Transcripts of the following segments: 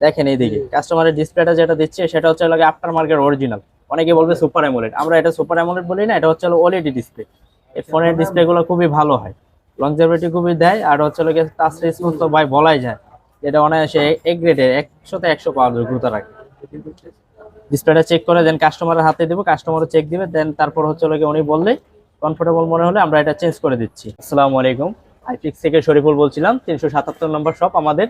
দেখেন এইদিকে। কাস্টমারের ডিসপ্লেটা যেটা দিচ্ছে সেটা হচ্ছে লাগে আফটার মার্কেট অরিজিনাল অনেকে বলবে সুপার অ্যামোলেড আমরা এটা সুপার অ্যামোলেড বলি না এটা হচ্ছে ওএলইডি ডিসপ্লে এই ফোনের ডিসপ্লে গুলো খুবই ভালো হয়। লংজারভিটি খুবই দেয় আর হচ্ছে লাগে টাচ রেসপন্স তো ভাই বলাই যায়। যেটা অনায়াসে এ গ্রেডের একশোতে একশো পাওয়ার যোগ্যতা রাখে। ডিসপ্লেটা চেক করে দেন কাস্টমারের হাতে দেবো কাস্টমারও চেক দিবে দেন তারপর হচ্ছে লাগে উনি বললে কমফোর্টেবল মনে হলে আমরা এটা চেঞ্জ করে দিচ্ছি। আসসালামু আলাইকুম। আইফিক্স থেকে শরীফুল বলছিলাম তিনশো সাতাত্তর নম্বর শপ আমাদের।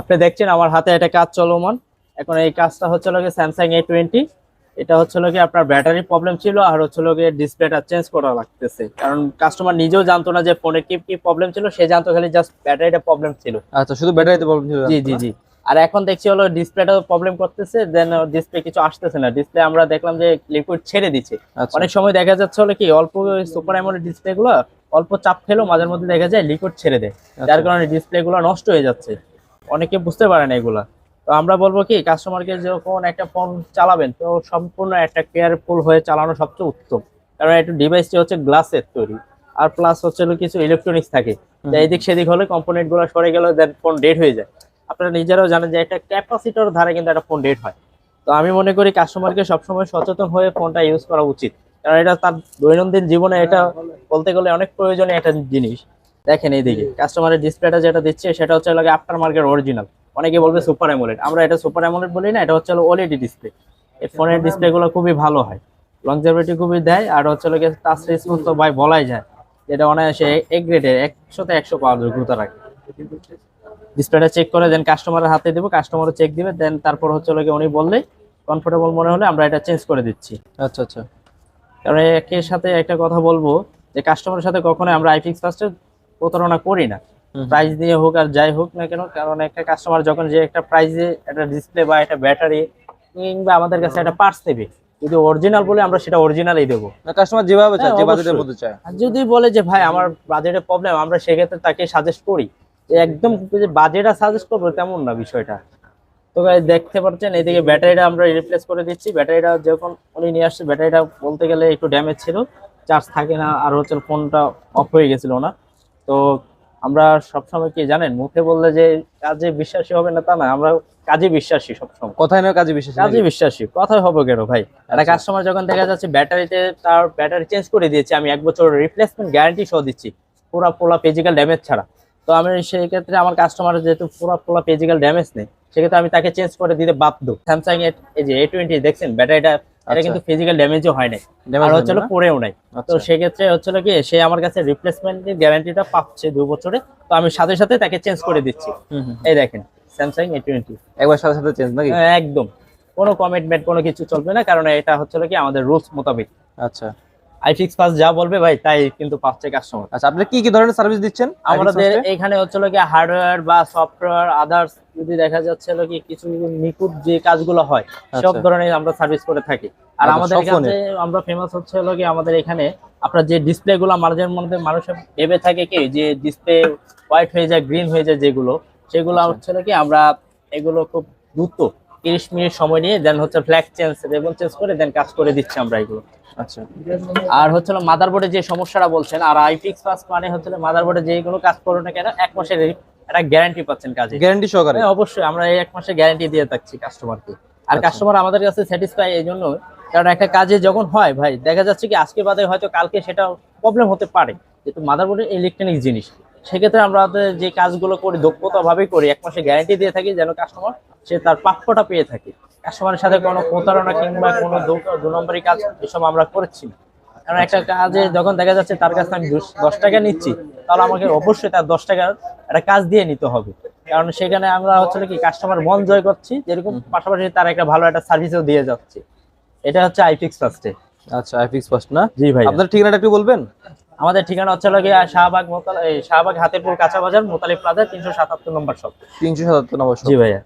আপনি দেখছেন আমার হাতে একটা কাজ চলমান। এখন এই কাজটা হচ্ছে লোকে স্যামসাং এ টোয়েন্টি এটা হচ্ছে লোকে আপনার ব্যাটারি প্রবলেম ছিল আর হচ্ছে লোকে ডিসপ্লেটা চেঞ্জ করা লাগতেছে। কারণ কাস্টমার নিজেও জানতো না যে ফোনে কি কি প্রবলেম ছিল সে জানতো খালি জাস্ট ব্যাটারিটা প্রবলেম ছিল। আচ্ছা শুধু ব্যাটারিতে প্রবলেম ছিল জি জি জি। আর এখন দেখছি হলো ডিসপ্লেটা প্রবলেম করতেছে দেন ডিসপ্লে কিছু আসতেছে না। ডিসপ্লে আমরা দেখলাম যে লিকুইড ছেড়ে দিচ্ছে। আচ্ছা। অনেক সময় দেখা যাচ্ছে হলো কি অল্প সুপার অ্যামোলেড ডিসপ্লে গুলো অল্প চাপ খেলেও মাঝের মধ্যে দেখা যায় লিকুইড ছেড়ে দেয়। যার কারণে ডিসপ্লে গুলো নষ্ট হয়ে যাচ্ছে। অনেকে বুঝতে পারে না এগুলা। তো আমরা বলব কি কাস্টমারকে যখন একটা ফোন চালাবেন তো সম্পূর্ণ একটা কেয়ারফুল হয়ে চালানো সবচেয়ে উত্তম। কারণ একটু ডিভাইসটি হচ্ছে গ্লাসের তৈরি আর প্লাস হচ্ছে কিছু ইলেকট্রনিক্স থাকে। যা এদিক সেদিক হলে কম্পোনেন্টগুলো সরে গেলে দেন ফোন ডেট হয়ে যায়। আপনারা নিজেরাও জানেন যে একটা ক্যাপাসিটর ধারে কিন্তু একটা ফোন ডেট হয়। তো আমি মনে করি কাস্টমারকে সবসময় সচেতন হয়ে ফোনটা ইউজ করা উচিত। কারণ এটা তার দৈনন্দিন জীবনে এটা বলতে গেলে অনেক প্রয়োজনীয় একটা জিনিস। দেখেন এইদিকে। কাস্টমারের ডিসপ্লেটা যেটা দিচ্ছে সেটা হচ্ছে লাগে আফটার মার্কেট অরিজিনাল অনেকে বলবে সুপার অ্যামোলেড আমরা এটা সুপার অ্যামোলেড বলি না এটা হচ্ছে ওএলইডি ডিসপ্লে এই ফোনের ডিসপ্লে গুলো খুবই ভালো হয়। লংজারভিটি খুবই দেয় আর হচ্ছে লাগে টাচ রেসপন্স তো ভাই বলাই যায়। যেটা অনায়াসে এ গ্রেডের একশোতে একশো পাওয়ার যোগ্যতা রাখে। ডিসপ্লেটা চেক করে দেন কাস্টমারের হাতে দেবো কাস্টমারও চেক দিবে দেন তারপর হচ্ছে লাগে উনি বললে কমফোর্টেবল মনে হলে আমরা এটা চেঞ্জ করে দিচ্ছি। আচ্ছা আচ্ছা। কারণ একের সাথে একটা কথা বলব যে কাস্টমারের সাথে কখনোই আমরা আইফিক্স ফার্স্টে প্রতারণা করি না। প্রাইস দিয়ে হোক আর যাই হোক না কেন কারণ একটা কাস্টমার যখন যে একটা প্রাইসে একটা ডিসপ্লে বা একটা ব্যাটারি কিংবা আমাদের কাছে একটা পার্টস নেবে যদি অরিজিনাল বলে আমরা সেটা অরিজিনালই দেবো। কাস্টমার যেভাবে চায় হ্যাঁ, যে বাজেটের মধ্যে চায়। আর যদি বলে যে ভাই আমার বাজেটের প্রবলেম আমরা সেক্ষেত্রে তাকে সাজেস্ট করি। যে একদম যে বাজেটটা সাজেস্ট করব তেমন না বিষয়টা। তো দেখতে পাচ্ছেন এইদিকে ব্যাটারিটা আমরা রিপ্লেস করে দিচ্ছি। ব্যাটারিটা যখন উনি নিয়ে আসছে ব্যাটারিটা বলতে গেলে একটু ড্যামেজ ছিল। চার্জ থাকে না আর হচ্ছে ফোনটা অফ হয়ে গেছিল না। তো আমরা সবসময় কি জানেন মুখে বললে যে কাজে বিশ্বাসী হবে না তা না আমরা কাজে বিশ্বাসী সবসময়। কথায় না কাজে বিশ্বাসী কাজে বিশ্বাসী কথায় হবে কেন ভাই? একটা আচ্ছা। কাস্টমার যখন দেখা যাচ্ছে ব্যাটারিতে তার ব্যাটারি চেঞ্জ করে দিয়েছে আমি এক বছর রিপ্লেসমেন্ট গ্যারান্টি সহ দিচ্ছি পুরা পোলা ফিজিক্যাল ড্যামেজ ছাড়া। তো আমি সেই ক্ষেত্রে আমার কাস্টমারের যেহেতু পুরা পোলা ফিজিক্যাল ড্যামেজ নেই সেক্ষেত্রে আমি তাকে চেঞ্জ করে দিতে বাধ্য। স্যামসাং এর এই যে এ টোয়েন্টি দেখছেন ব্যাটারিটা এটা আচ্ছা। কিন্তু ফিজিক্যাল ড্যামেজও হয় নাই। আর হচ্ছে পড়েও নাই। তো আচ্ছা। সেক্ষেত্রে হচ্ছে কি সে আমার কাছে রিপ্লেসমেন্টের গ্যারান্টিটা পাচ্ছে দু বছরে। তো আমি সাথে সাথে তাকে চেঞ্জ করে দিচ্ছি। এই দেখেন স্যামসাং এ টোয়েন্টি একবার সাথে সাথে চেঞ্জ নাকি? হ্যাঁ, একদম। কোনো কমিটমেন্ট কোনো কিছু চলবে না কারণ এটা হচ্ছে কি আমাদের রুলস মোতাবেক। আচ্ছা। আইফিক্স পাস যা বলবে ভাই তাই কিন্তু পাচ্ছে কাস্টমার আচ্ছা আপনি কি কি ধরনের সার্ভিস দিচ্ছেন আমাদের? এখানে হচ্ছে কি হার্ডওয়্যার বা সফটওয়্যার আদার্স যদি দেখা যাচ্ছে কি কিছু নিখুঁত যে কাজগুলো হয় সব আচ্ছা। ধরনের আমরা সার্ভিস করে থাকি আর আচ্ছা, আমাদের এখানে আমরা ফেমাস হচ্ছে হলো কি আমাদের এখানে আপনার যে ডিসপ্লে গুলো মাঝে মধ্যে মানুষের ভেবে থাকে কি যে ডিসপ্লে হোয়াইট হয়ে যায় গ্রিন হয়ে যায় যেগুলো সেগুলো আচ্ছা। হচ্ছে হলো কি আমরা এগুলো খুব দ্রুত তিরিশ মিনিট সময় নিয়ে দেন হচ্ছে ফ্ল্যাগ চেঞ্জ রেবন চেঞ্জ করে দেন কাজ করে দিচ্ছি আমরা এগুলো। আচ্ছা। আর হচ্ছে মাদারবোর্ডে যে সমস্যাটা বলছেন আর আইফিক্স পাস মানে হচ্ছে মাদারবোর্ডে যে কোনো কাজ করো না কেন এক মাসের একটা গ্যারান্টি পাচ্ছেন কাজে। গ্যারান্টি সহকারে। হ্যাঁ, অবশ্যই আমরা এই এক মাসের গ্যারান্টি দিয়ে থাকছি কাস্টমারকে আর আচ্ছা। কাস্টমার আমাদের কাছে স্যাটিসফাই এই জন্য কারণ একটা কাজে যখন হয় ভাই দেখা যাচ্ছে কি আজকে বাদে হয়তো কালকে সেটা প্রবলেম হতে পারে। যেহেতু মাদারবোর্ডের ইলেকট্রনিক জিনিস সেক্ষেত্রে আমরা যে কাজগুলো করি দক্ষতা ভাবে করি এক মাসে গ্যারান্টি দিয়ে থাকি যেন কাস্টমার সে তার প্রাপ্যটা পেয়ে থাকে। কাস্টমারের সাথে কোনো প্রতারণা কিংবা কোনো দু- দু নম্বরই কাজ এসব আমরা করছি না। কারণ একটা কাজে যখন দেখা যাচ্ছে তার কাছে আমি দশ টাকা নিচ্ছি তাহলে আমাকে অবশ্যই তার দশ টাকার একটা কাজ দিয়ে নিতে হবে। কারণ সেখানে আমরা হচ্ছে কি কাস্টমার মন জয় করছি যেরকম পাশাপাশি তার একটা ভালো একটা সার্ভিসও দিয়ে যাচ্ছে। এটা হচ্ছে আইফিক্স ফার্স্টে আচ্ছা আইফিক্স ফার্স্ট না? জি ভাই আপনার ঠিকানাটা একটু বলবেন? আমাদের ঠিকানা হচ্ছে লাগে শাহবাগ মোতাল এই শাহবাগ হাতেরপুর কাঁচা বাজার মোতালিফ প্লাজা তিনশো সাতাত্তর নম্বর শপ। তিনশো সাতাত্তর নম্বর জি ভাইয়া।